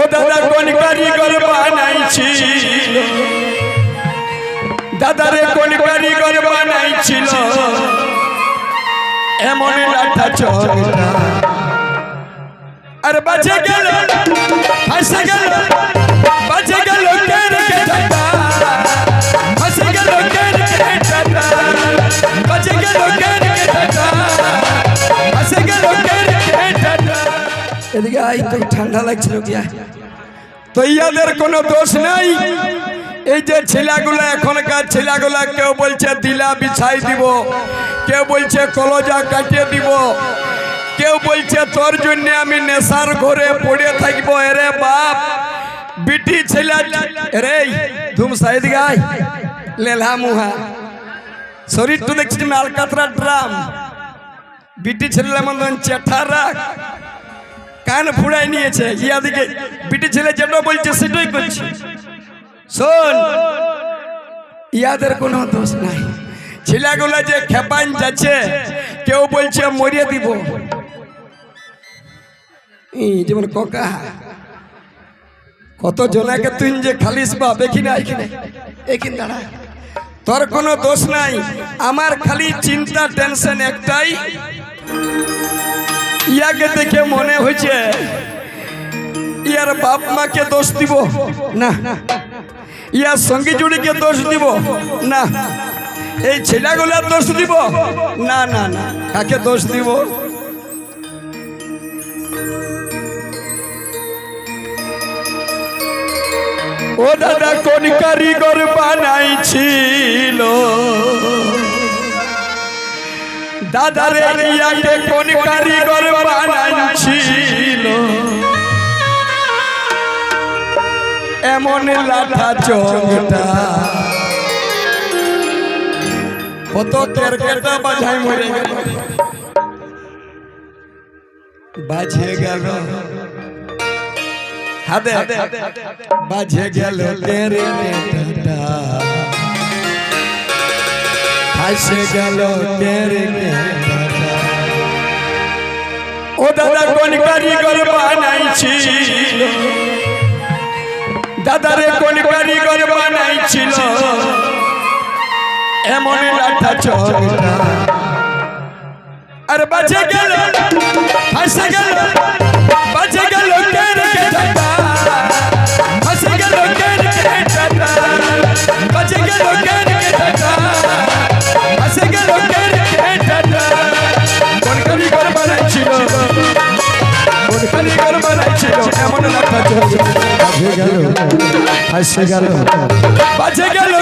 ও দাদা কোন কারিগর বানাইছিল দাদারে কোন কারিগর বানাইছিল। এমন লাঠা চোখটা আর বাজে গেল। হাসে আই তো ঠান্ডা লাগছিল কি? তো ইয়াদের কোনো দোষ নাই। এই যে ছেলেগুলো, এখনকার ছেলেগুলা কেউ বলছে দিলা বিছাই দিব, কেউ বলছে কলজা কাটিয়ে দিব, কেউ বলছে তোর জন্য আমি নেশার ঘরে পড়ে থাকব। এরে বাপ, বিটি ছেলা রে ধুম সাইদ গাই, লেলা মুহা। শরীর তো দেখছি আলকাতরা ড্রাম। বিটি ছেলে মতন চেঠা রাখ কান ফুড়াই নিয়েছে। ইয়া দিকে ছেলে যেটা বলছে, সেটাই করছে। শোন, ইয়াদের কোনো দোষ নাই। ছেলেগুলো যে খেপান যাচ্ছে, কেউ বলছে, মরিয়ে দিব। যেমন কোকা, কত জনাকে তুই যে খালিস বা দেখি না এখানে। এখানে দাঁড়া। তোর কোনো দোষ নাই। আমার খালি চিন্তা, টেনশন একটাই। ইয়াকে দেখে মনে হয়েছে, ইয়ার বাপ মাকে দোষ দিব। না, ইয়ার সঙ্গী জুড়িকে দোষ দিব। না, এই ছেলেগুলার দোষ দিব। না না না, কাকে দোষ দিব? ও দাদা, কোন কারিগর বানাইছিল? দাদারে ইয়াকে কোন কারিগর বানাইছিল এমন লাঠা চোখটা। কত কেরকেটা বাজাই মরে গেল। বাজে গেল। হাদে বাজে গেল কেরকেটা হাসে গেল কেরকেটা ও দাদা, কোন কারিগর বানাইছিল? দাদারে কোন কারিগর বানাইছিল? এমন লাঠা চোখটা আর বাজে গেল হাসে গেল, বাজে হাসে গেল। বাজে গেল।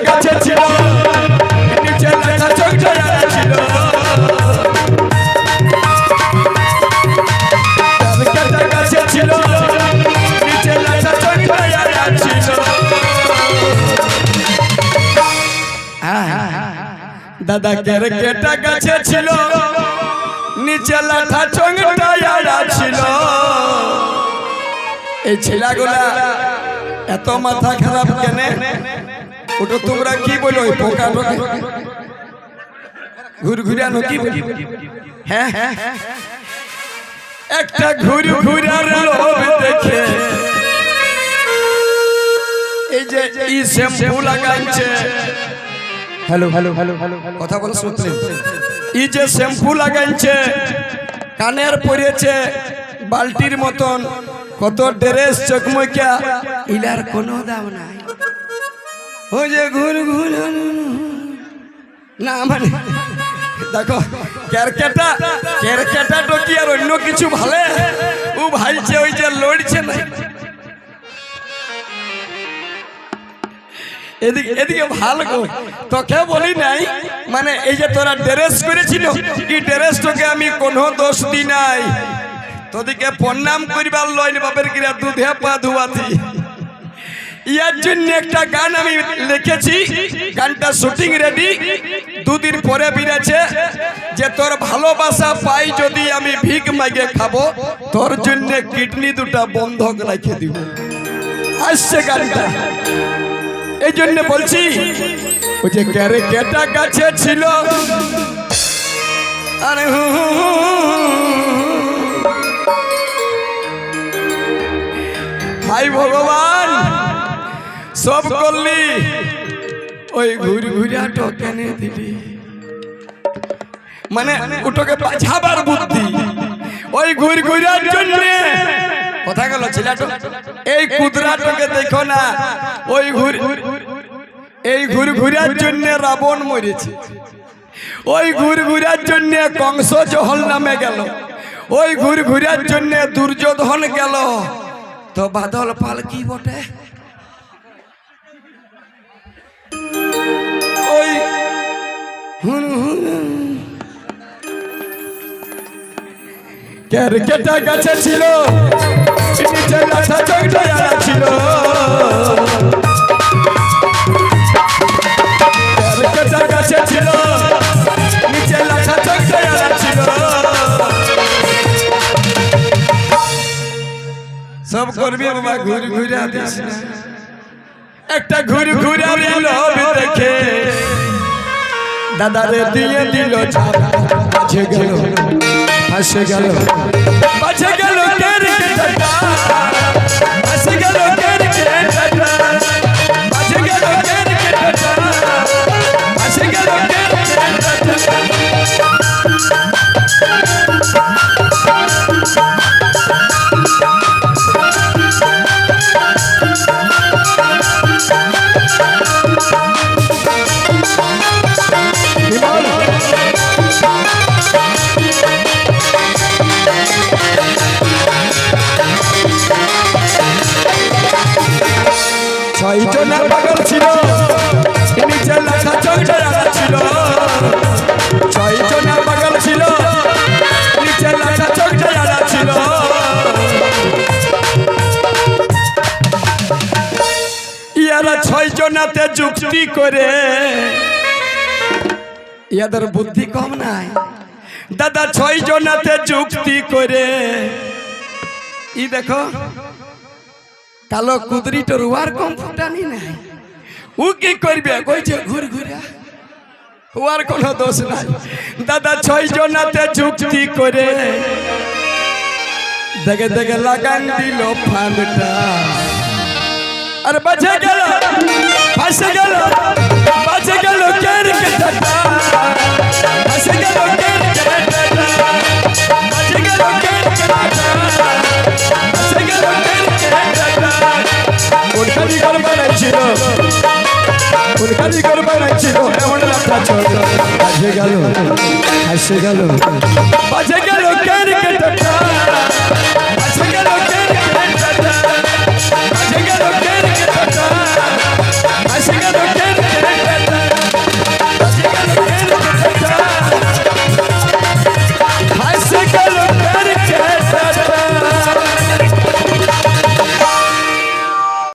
কেটে ছিল। ছিল। নিচে লেখা চোখটা ছিল। এই ছেলেগুলা এত মাথা খারাপ কেনে? ওটা তোমরা কি বলো, ওই পোকা টোকা ঘুর ঘুরানো কি বলি? হ্যাঁ একটা ঘুর ঘুরার দেখে। এই যে ই শ্যাম্পু লাগাচ্ছে। হ্যালো হ্যালো হ্যালো হ্যালো কথা বলো, শুনতে ই যে শ্যাম্পু লাগাইছে, কানের পরেছে, বালতির মতন। কত ড্রেস চকমকিয়া। ইলার কোনো দাম নাই। ও যে ঘুর ঘুর না মানে দেখো, ক্যারকেটা ক্যারকেটা কি আর অন্য কিছু ভালে? ও ভাইছে, ওই যে লড়ছে না। এদিকে এদিকে ভালো গো। তোকে বলি নাই মানে এই যে তোরা ড্রেস করেছিল, এই ড্রেস ড্রেসটাকে আমি কোনো দোষ দি নাই। তোদিকে প্রণাম করিবার লইন বাপের কিরা দুধে পা ধুয়াতি ইয়ার জন্য একটা গান আমি লিখেছি। গানটা শুটিং রেডি দুদিন পরে বেরিয়েছে যে তোর ভালোবাসা পাই যদি আমি ভিক মাগে খাব, তোর জন্য কিডনি দুটা বন্ধক রেখে দিব। আসছে গানটা। এই জন্য বলছি, ওই যে ক্যারে কেটা কাছে ছিল। আরে। হাই ভগবান! সব করলি? ওই ঘুরি ঘুরিয়া টোকেনে দিলি। মানে ওটাকে বাঁচাবার বুদ্ধি। ওই ঘুরি ঘুরিয়ার জন্য। কথা গেল ছেলেটা? এই কুদরাটাকে দেখো না। ওই ঘুরি এই ঘুরি ঘুরিয়ার জন্য রাবণ মরেছে। ওই ঘুর ঘুরার জন্য কংস জহল নামে গেল। ওই ঘুর ঘুরার জন্য দুর্যোধন গেল। তো বাদল পাল কি বটে? ক্যারকেটা গাছে ছিল। নিচে লাঠা চকটা ছিল। ক্যারকেটা গাছে ছিল। নিচে লাঠা চকটা ছিল। সব করবি বাবা ঘুর ঘুরা দিস না। একটা ঘুর ঘুরা দিল দেখে। দাদা রে দিয়ে দিল ছাপ বাজে গেল। হাসে গেল। বাজে গেল কে? জনাতে যুক্তি করে। ইয়াদের বুদ্ধি কম নাই। দাদা ছয় জনাতে যুক্তি করে। ই দেখো, কালো কুদরিটা রুয়ার কম ফুটানি নাই। ও কি করবে? কইছে ঘুর ঘুরা। ওয়ার কোনো দোষ নাই। দাদা ছয় জনাতে যুক্তি করে। দেখে দেখে লাগান দিল ফানটা আর বাজে গেল ফাঁসে গেল বাজে গেল কের কে টাটা ফাঁসে গেল কের কে টাটা বাজে গেল কের কে টাটা ফাঁসে গেল কের কে টাটা কোন কালি কর বানাইছিল কোন কালি কর বানাইছিল এমন লাঠা ছোট বাজে গেল হাসে গেল বাজে গেল কের কে টাটা